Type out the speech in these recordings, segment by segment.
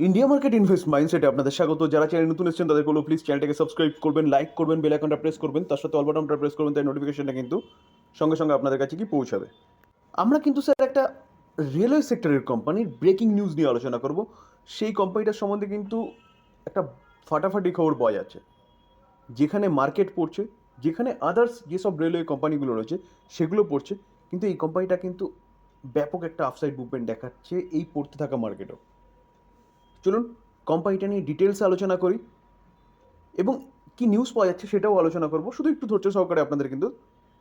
India market invest মাইন্ডসেটে আপনাদের স্বাগত। যারা চ্যানেল নতুন এসেছেন তাদের কোনো প্লিজ চ্যানেলটাকে সাবস্ক্রাইব করবেন লাইক করবেন বেল আইকনটা প্রেস করবেন। তার সাথে অল বাটনটা প্রেস করবেন, তাই নোটিফিকেশনটা কিন্তু সঙ্গে সঙ্গে আপনাদের কাছে কি পৌঁছাবে। আমরা কিন্তু স্যার একটা রেলওয়ে সেক্টরের কোম্পানির ব্রেকিং নিউজ নিয়ে আলোচনা করব। সেই কোম্পানিটার সম্বন্ধে কিন্তু একটা ফাটাফাটি খবর পাওয়া যাচ্ছে। যেখানে মার্কেট পড়ছে, যেখানে আদার্স যেসব রেলওয়ে কোম্পানিগুলো রয়েছে, সেগুলো পড়ছে। কিন্তু এই কোম্পানিটা কিন্তু ব্যাপক একটা আফসাইড মুভমেন্ট দেখাচ্ছে এই পড়তে থাকা মার্কেটও চলুন কোম্পানিটা নিয়ে ডিটেলস আলোচনা করি। এবং কি নিউজ পাওয়া যাচ্ছে সেটাও আলোচনা করব। শুধু একটু ধৈর্য সহকারে আপনাদের কিন্তু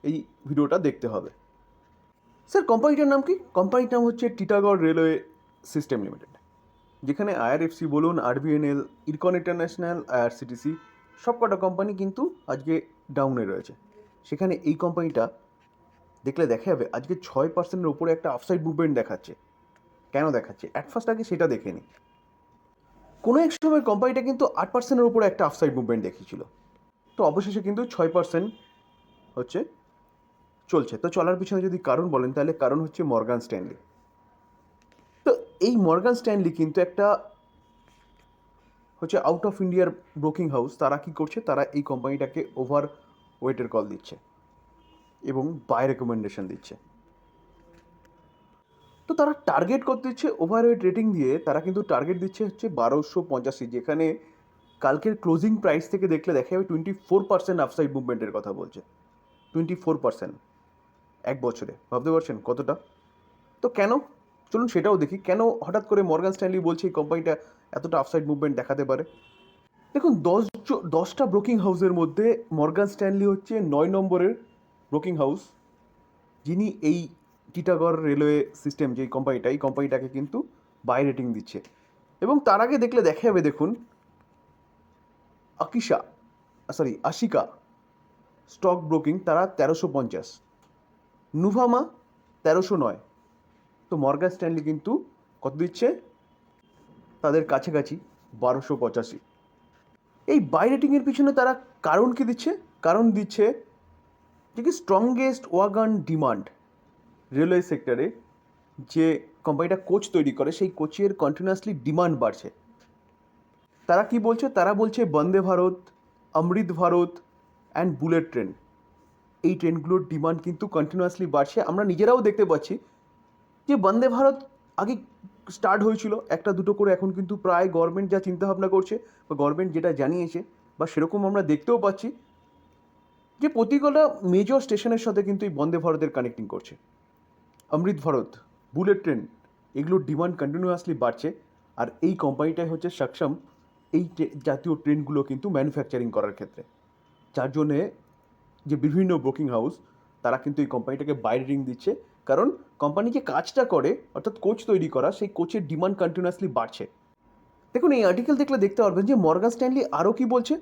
এই ভিডিওটা দেখতে হবে। স্যার কোম্পানিটার নাম কি? কোম্পানির নাম হচ্ছে টিটাগড় রেলওয়ে সিস্টেম লিমিটেড যেখানে আইআরএফসি বলুন আরবিএনএল ইরকন ইন্টারন্যাশনাল আইআরসিটিসি সব কটা কোম্পানি কিন্তু আজকে ডাউনে রয়েছে। সেখানে এই কোম্পানিটা দেখলে দেখা যাবে আজকে ছয় পার্সেন্টের উপরে একটা আফসাইড মুভমেন্ট দেখাচ্ছে। কেন দেখাচ্ছে? অ্যাট ফার্স্ট আগে সেটা দেখে নিই। কোনো এক সময় কোম্পানিটা কিন্তু আট পার্সেন্টের উপরে একটা আফসাইড মুভমেন্ট দেখিয়েছিল। তো অবশেষে কিন্তু ছয় পার্সেন্ট হচ্ছে চলছে। তো চলার পিছনে যদি কারণ বলেন, তাহলে কারণ হচ্ছে মর্গান স্ট্যানলি তো এই মর্গান স্ট্যানলি কিন্তু একটা হচ্ছে আউট অফ ইন্ডিয়ার ব্রোকিং হাউস তারা কি করছে? তারা এই কোম্পানিটাকে ওভার ওয়েটের কল দিচ্ছে এবং বাই রেকমেন্ডেশন দিচ্ছে। তো তারা টার্গেট করতে দিচ্ছে ওভারওয়েট রেটিং দিয়ে, তারা কিন্তু টার্গেট দিচ্ছে হচ্ছে বারোশো পঁচাশি, যেখানে কালকের ক্লোজিং প্রাইস থেকে দেখলে দেখা যাবে টোয়েন্টি ফোর পার্সেন্ট আফসাইড মুভমেন্টের কথা বলছে। টোয়েন্টি ফোর পার্সেন্ট এক বছরে, ভাবতে পারছেন কতটা? তো কেন? চলুন সেটাও দেখি, কেন হঠাৎ করে মর্গান স্ট্যানলি বলছে এই কোম্পানিটা এতটা আফসাইড মুভমেন্ট দেখাতে পারে? দেখুন, দশ দশটা ব্রোকিং হাউসের মধ্যে মর্গান স্ট্যানলি হচ্ছে নয় নম্বরের ব্রোকিং হাউস যিনি এই টিটাগড় রেলওয়ে সিস্টেম যে কোম্পানিটা এই কোম্পানিটাকে কিন্তু বাই রেটিং দিচ্ছে। এবং তার আগে দেখলে দেখা যাবে, দেখুন, Akisha sorry Ashika stock broking তারা তেরোশো পঞ্চাশ, নুভামা তেরোশো নয়। তো মর্গা স্ট্যানলি কিন্তু কত দিচ্ছে? তাদের কাছাকাছি বারোশো পঁচাশি। এই বাই রেটিংয়ের পিছনে তারা কারণ কি দিচ্ছে? কারণ দিচ্ছে যে কি স্ট্রংগেস্ট ওয়াগান ডিমান্ড রেলওয়ে সেক্টরে যে কোম্পানিটা কোচ তৈরি করে, সেই কোচের কন্টিনিউয়াসলি ডিমান্ড বাড়ছে। তারা কি বলছে? তারা বলছে, Vande Bharat, Amrit Bharat and bullet train এই ট্রেনগুলোর ডিমান্ড কিন্তু কন্টিনিউয়াসলি বাড়ছে। আমরা নিজেরাও দেখতে পাচ্ছি যে বন্দে ভারত আগে স্টার্ট হয়েছিল। একটা দুটো করে এখন কিন্তু প্রায় গভর্নমেন্ট যা চিন্তাভাবনা করছে বা গভর্নমেন্ট যেটা জানিয়েছে বা সেরকম আমরা দেখতেও পাচ্ছি যে প্রতিকটা মেজর স্টেশনের সাথে কিন্তু এই বন্দে ভারতের কানেক্টিং করছে। অমৃত ভারত, বুলেট ট্রেন এগুলোর ডিমান্ড কন্টিনিউয়াসলি বাড়ছে। আর এই কোম্পানিটাই হচ্ছে সক্ষম এই জাতীয় ট্রেনগুলো কিন্তু ম্যানুফ্যাকচারিং করার ক্ষেত্রে। যার জন্যে যে বিভিন্ন বুকিং হাউস তারা কিন্তু এই কোম্পানিটাকে বাইরে রিং দিচ্ছে। কারণ কোম্পানি যে কাজটা করে, অর্থাৎ কোচ তৈরি করা, সেই কোচের ডিমান্ড কন্টিনিউয়াসলি বাড়ছে। দেখুন, এই আর্টিকেল দেখলে দেখতে পারবেন যে মর্গান স্ট্যানলি আরও কি বলছে?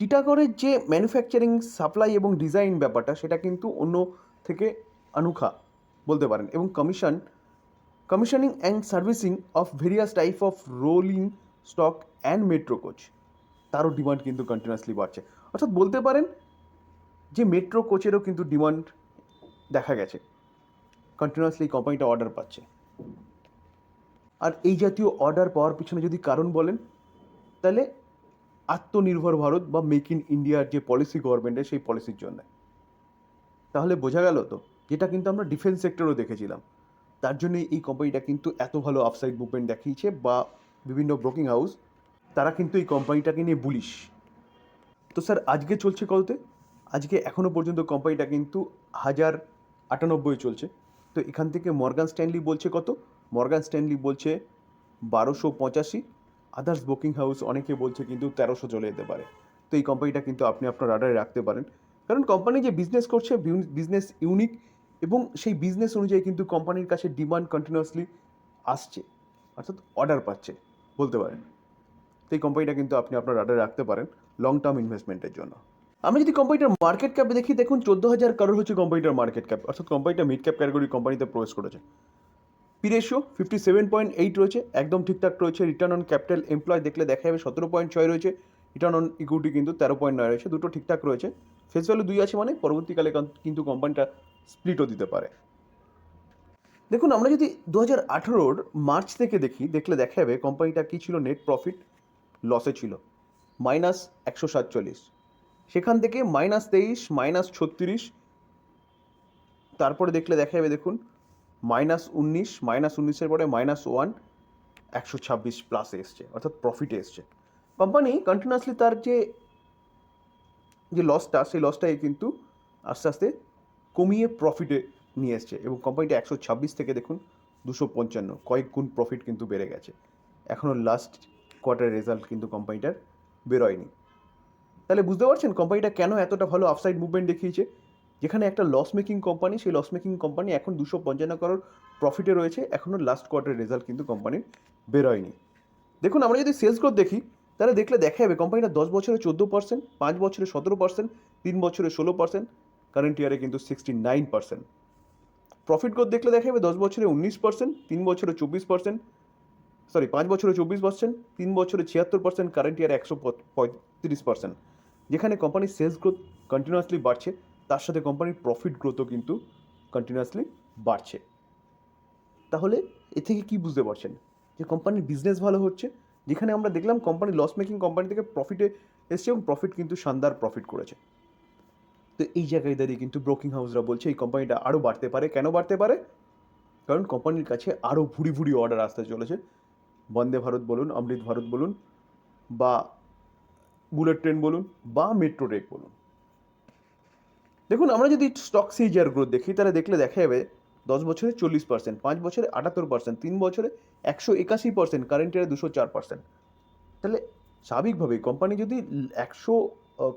টিটাগড়ের যে ম্যানুফ্যাকচারিং সাপ্লাই এবং ডিজাইন ব্যাপারটা, সেটা কিন্তু অন্য থেকে আনুখা। বলতে পারেন এবং commission commissioning and servicing of various type of rolling stock and metro coach তারও ডিমান্ড কিন্তু কন্টিনিউয়াসলি বাড়ছে। অর্থাৎ বলতে পারেন যে মেট্রো কোচেরও কিন্তু ডিমান্ড দেখা গেছে। কন্টিনিউয়াসলি কোম্পানিটা অর্ডার পাচ্ছে। আর এই জাতীয় অর্ডার পাওয়ার পিছনে যদি কারণ বলেন, তাহলে আত্মনির্ভর ভারত বা মেক ইন ইন্ডিয়ার যে পলিসি গভর্নমেন্টের সেই পলিসির জন্য। তাহলে বোঝা গেল তো যেটা কিন্তু আমরা ডিফেন্স সেক্টরও দেখেছিলাম। তার জন্য এই কোম্পানিটা কিন্তু এত ভালো আফসাইড মুভমেন্ট দেখিয়েছে বা বিভিন্ন ব্রোকিং হাউস তারা কিন্তু এই কোম্পানিটাকে নিয়ে বুলিশ তো স্যার আজকে চলছে কততে আজকে এখনও পর্যন্ত কোম্পানিটা কিন্তু হাজার আটানব্বই চলছে। তো এখান থেকে মর্গান স্ট্যানলি বলছে কত? মর্গান স্ট্যানলি বলছে বারোশো পঁচাশি। আদার্স বুকিং হাউস অনেকে বলছে কিন্তু তেরোশো চলে যেতে পারে। তো এই কোম্পানিটা কিন্তু আপনি আপনার রাডারে রাখতে পারেন। কারণ কোম্পানি যে বিজনেস করছে বিজনেস ইউনিক এবং সেই বিজনেস অনুযায়ী কিন্তু কোম্পানির কাছে ডিমান্ড কন্টিনিউয়াসলি আসছে, অর্থাৎ অর্ডার পাচ্ছে, বলতে পারেন। তো এই কোম্পানিটা কিন্তু আপনি আপনার রাডারে রাখতে পারেন লং টার্ম ইনভেস্টমেন্টের জন্য। আমি যদি কোম্পানিটার মার্কেট ক্যাপ দেখি, দেখুন চোদ্দ হাজার কারোর হচ্ছে কোম্পানিটার মার্কেট ক্যাপ অর্থাৎ কোম্পানিটা মিড ক্যাপ ক্যাটাগরি কোম্পানিতে প্রবেশ করেছে। P ratio fifty seven point eight রয়েছে, একদম ঠিকঠাক রয়েছে রিটার্ন অন ক্যাপিটাল এমপ্লয় দেখলে দেখা যাবে, সতেরো পয়েন্ট ছয় রয়েছে রিটার্ন অন ইকুইটি কিন্তু তেরো পয়েন্ট নয় রয়েছে, দুটো ঠিকঠাক রয়েছে। ফেস ভ্যালু দুই আছে মানে পরবর্তীকালে কিন্তু কোম্পানিটা স্প্লিটও দিতে পারে। দেখুন, আমরা যদি দু হাজার মার্চ থেকে দেখি, দেখলে দেখা যাবে কোম্পানিটা কী ছিল নেট প্রফিট লসে ছিল। মাইনাস একশো সাতচল্লিশ। সেখান থেকে মাইনাস তেইশ, মাইনাস ছত্রিশ। তারপরে দেখলে দেখা যাবে, দেখুন, মাইনাস উনিশ, মাইনাস উনিশের পরে মাইনাস ওয়ান, একশো ছাব্বিশ প্লাসে এসছে, অর্থাৎ প্রফিটে এসছে। কোম্পানি কন্টিনিউয়াসলি তার যে যে লসটা সেই লসটাই কিন্তু আস্তে আস্তে কমিয়ে প্রফিটে নিয়ে এসছে এবং কোম্পানিটা একশো ছাব্বিশ থেকে দেখুন দুশো পঞ্চান্ন। কয়েক গুণ প্রফিট কিন্তু বেড়ে গেছে। এখনও লাস্ট কোয়ার্টারের রেজাল্ট কিন্তু কোম্পানিটার বেরোয়নি। তাহলে বুঝতে পারছেন কোম্পানিটা কেন এতটা ভালো আফসাইড মুভমেন্ট দেখিয়েছে? যেখানে একটা লস মেকিং কোম্পানি সেই লস মেকিং কোম্পানি এখন দুশো পঞ্চান্ন করোড় প্রফিটে রয়েছে। এখনও লাস্ট কোয়ার্টারের রেজাল্ট কিন্তু কোম্পানির বেরোয়নি। দেখুন, আমরা যদি সেলস গ্রোথ দেখি, তাহলে দেখলে দেখা যাবে কোম্পানিটা দশ বছরে চোদ্দ পার্সেন্ট পাঁচ বছরে সতেরো পার্সেন্ট তিন বছরে ষোলো পার্সেন্ট কারেন্ট ইয়ারে কিন্তু sixty nine percent profit growth দেখলে দেখা যাবে দশ বছরে উনিশ পার্সেন্ট তিন বছরে চব্বিশ পার্সেন্ট সরি পাঁচ বছরে চব্বিশ পার্সেন্ট তিন বছরে ছিয়াত্তর পার্সেন্ট কারেন্ট ইয়ারে একশো পঁয়ত্রিশ পার্সেন্ট যেখানে কোম্পানির সেলস গ্রোথ কন্টিনিউয়াসলি বাড়ছে, তার সাথে কোম্পানির প্রফিট গ্রোথও কিন্তু কন্টিনিউয়াসলি বাড়ছে। তাহলে এ থেকে কি বুঝতে পারছেন? যে কোম্পানির বিজনেস ভালো হচ্ছে, যেখানে আমরা দেখলাম কোম্পানি লস মেকিং কোম্পানি থেকে প্রফিটে এসছে এবং প্রফিট কিন্তু শানদার প্রফিট করেছে। তো এই জায়গায় দাঁড়িয়ে কিন্তু ব্রোকিং হাউসরা বলছে এই কোম্পানিটা আরও বাড়তে পারে। কেন বাড়তে পারে? কারণ কোম্পানির কাছে আরও ভুড়ি ভুড়ি অর্ডার আসতে চলেছে। বন্দে ভারত বলুন, অমৃত ভারত বলুন, বা বুলেট ট্রেন বলুন, বা মেট্রো রেক বলুন। দেখুন, আমরা যদি স্টক সিজার গ্রোথ দেখি, তাহলে দেখলে দেখা যাবে দশ বছরে চল্লিশ পার্সেন্ট পাঁচ বছরে আটাত্তর পার্সেন্ট তিন বছরে একশো একাশি পার্সেন্ট কারেন্ট ইয়ারে দুশো চার পার্সেন্ট তাহলে স্বাভাবিকভাবেই কোম্পানি যদি একশো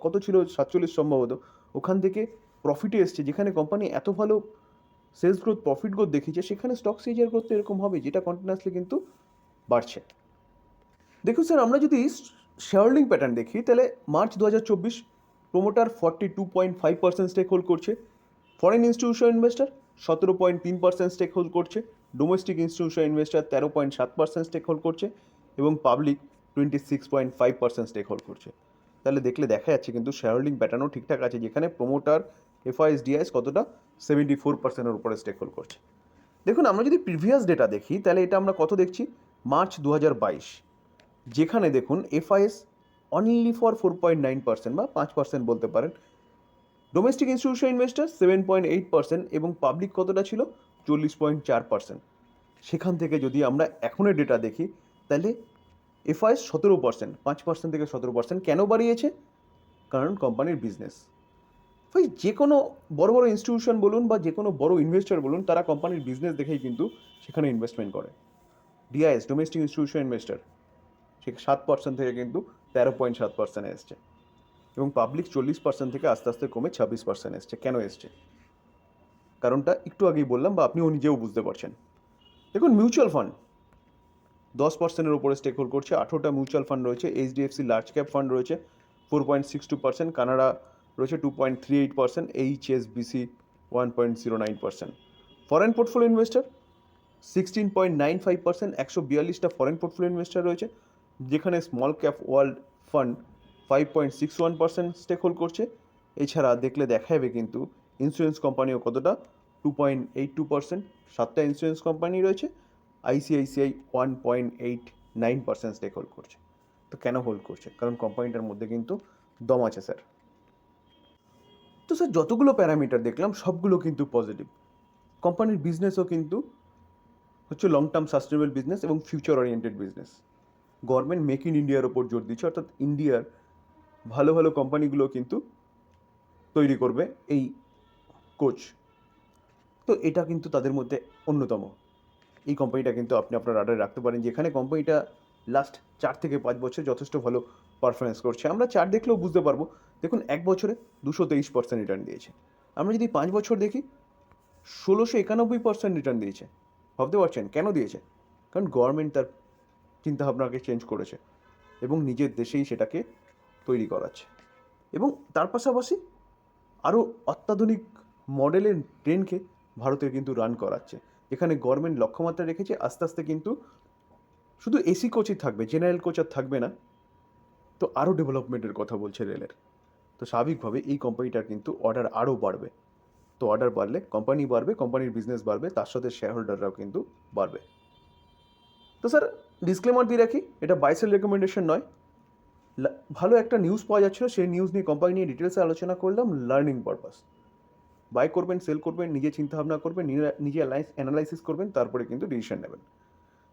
কত ছিল? সাতচল্লিশ সম্ভবত। ওখান থেকে প্রফিটে এসছে, যেখানে কোম্পানি এত ভালো সেলস গ্রোথ প্রফিট গ্রোথ দেখিয়েছে সেখানে স্টক সিজার গ্রোথ এরকম হবে, যেটা কন্টিনিউয়াসলি কিন্তু বাড়ছে। দেখুন স্যার আমরা যদি শেয়ারলিং প্যাটার্ন দেখি, তাহলে মার্চ দু হাজার চব্বিশ promoter forty two point five percent stake hold করছে। ফরেন ইনস্টিটিউশন ইনভেস্টার সতেরো পয়েন্ট তিন পার্সেন্ট স্টেক হোল্ড করছে। ডোমেস্টিক ইনস্টিটিউশন ইনভেস্টার তেরো পয়েন্ট সাত পার্সেন্ট স্টেক হোল্ড করছে। এবং public twenty six point five percent stake hold করছে। তাহলে দেখলে দেখা যাচ্ছে কিন্তু শেয়ার হোল্ডিং প্যাটার্নও ঠিকঠাক আছে, যেখানে প্রোমোটার এফআইএস ডিআইএস কতটা? সেভেন্টি ফোর পার্সেন্টের উপরে স্টেক হোল্ড করছে। দেখুন, আমরা যদি প্রিভিয়াস ডেটা দেখি, তাহলে এটা আমরা কত দেখছি? মার্চ দু হাজার বাইশ। যেখানে দেখুন FIs only for four point nine percent বা পাঁচ পার্সেন্ট বলতে পারেন। Domestic institution investor seven point eight percent এবং পাবলিক কতটা ছিল? চল্লিশ পয়েন্ট চার পার্সেন্ট সেখান থেকে যদি আমরা এখনের ডেটা দেখি, তাহলে এফআইএস সতেরো পার্সেন্ট পাঁচ পার্সেন্ট থেকে সতেরো পার্সেন্ট কেন বাড়িয়েছে? কারণ কোম্পানির বিজনেস ওই যে কোনো বড় বড় ইনস্টিটিউশন বলুন বা যে কোনো বড় ইনভেস্টর বলুন, তারা কোম্পানির বিজনেস দেখেই কিন্তু সেখানে ইনভেস্টমেন্ট করে। ডিআইএস ডোমেস্টিক ইনস্টিটিউশন ইনভেস্টার সে সাত পার্সেন্ট থেকে কিন্তু তেরো পয়েন্ট সাত পার্সেন্টে এসছে। এবং পাবলিক চল্লিশ পার্সেন্ট থেকে আস্তে আস্তে কমে ছাব্বিশ পার্সেন্ট এসছে। কেন এসছে? কারণটা একটু আগেই বললাম বা আপনিও নিজেও বুঝতে পারছেন। দেখুন মিউচুয়াল ফান্ড দশ পার্সেন্টের উপরে স্টেক হোল্ড করছে। আঠেরোটা মিউচুয়াল ফান্ড রয়েছে এইচডিএফসি লার্জ ক্যাপ ফান্ড রয়েছে four point six two percent Canada রয়েছে two point three eight percent H S BC one point zero nine percent foreign portfolio investor sixteen point nine five percent একশো বিয়াল্লিশটা foreign portfolio investor রয়েছে, যেখানে small cap world fund five point six one percent stake hold করছে। এছাড়া দেখলে দেখা যাবে কিন্তু ইন্স্যুরেন্স কোম্পানিও কতটা two point eight two percent সাতটা ইন্স্যুরেন্স কোম্পানি রয়েছে। ICICI one point eight nine percent stake hold করছে। তো কেন হোল্ড করছে? কারণ কোম্পানিটার মধ্যে কিন্তু দম আছে স্যার তো স্যার যতগুলো প্যারামিটার দেখলাম, সবগুলো কিন্তু পজিটিভ কোম্পানির বিজনেসও কিন্তু হচ্ছে লং টার্ম সাস্টেনেবল বিজনেস এবং future oriented business government make in ইন্ডিয়ার ওপর জোর দিচ্ছে, অর্থাৎ ইন্ডিয়ার ভালো ভালো কোম্পানিগুলো কিন্তু তৈরি করবে এই কোচ তো, এটা কিন্তু তাদের মধ্যে অন্যতম। এই কোম্পানিটা কিন্তু আপনি আপনার রাডারে রাখতে পারেন, যেখানে কোম্পানিটা লাস্ট চার থেকে পাঁচ বছর যথেষ্ট ভালো পারফরমেন্স করছে। আমরা চার দেখলেও বুঝতে পারব, দেখুন এক বছরে দুশো তেইশ পার্সেন্ট রিটার্ন দিয়েছে। আমরা যদি পাঁচ বছর দেখি, ষোলোশো একানব্বই পার্সেন্ট রিটার্ন দিয়েছে। ভাবতে পারছেন? কেন দিয়েছে? কারণ গভর্নমেন্ট তার চিন্তাভাবনাকে চেঞ্জ করেছে এবং নিজের দেশেই সেটাকে তৈরি করাচ্ছে। এবং তার পাশাপাশি আরও অত্যাধুনিক মডেলের ট্রেনকে ভারতের কিন্তু রান করাচ্ছে। এখানে গভর্নমেন্ট লক্ষ্যমাত্রা রেখেছে, আস্তে আস্তে কিন্তু শুধু এসি কোচই থাকবে জেনারেল কোচ আর থাকবে না। তো আরও ডেভেলপমেন্টের কথা বলছে রেলের। তো স্বাভাবিকভাবে এই কোম্পানিটার কিন্তু অর্ডার আরও বাড়বে। তো অর্ডার বাড়লে কোম্পানি বাড়বে কোম্পানির বিজনেস বাড়বে, তার সাথে শেয়ার হোল্ডাররাও কিন্তু বাড়বে। তো স্যার ডিসক্লেমার দিয়ে রাখি, এটা বাইসেল রেকমেন্ডেশন নয়। ভালো একটা নিউজ পাওয়া যাচ্ছিল, সেই নিউজ নিয়ে কোম্পানি নিয়ে ডিটেলসে আলোচনা করলাম লার্নিং পারপাস বাই করবেন সেল করবেন, নিজে চিন্তা ভাবনা করবেন, নিজে- অ্যানালাইসিস করবেন, তারপরে কিন্তু ডিসিশন নেবেন।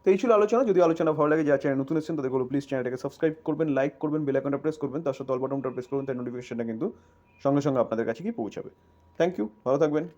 তো এই ছিল আলোচনা। যদি আলোচনা ভালো লাগে যা চ্যানেল নতুন এসেছেন, তাদের প্লিজ চ্যানেলটাকে সাবস্ক্রাইব করবেন লাইক করবেন বেল আইকনটা প্রেস করবেন, তার সাথে অল বাটনটা প্রেস করবেন তার নোটিফিকেশনটা কিন্তু সঙ্গে সঙ্গে আপনাদের কাছে গিয়ে পৌঁছাবে। থ্যাংক ইউ ভালো থাকবেন।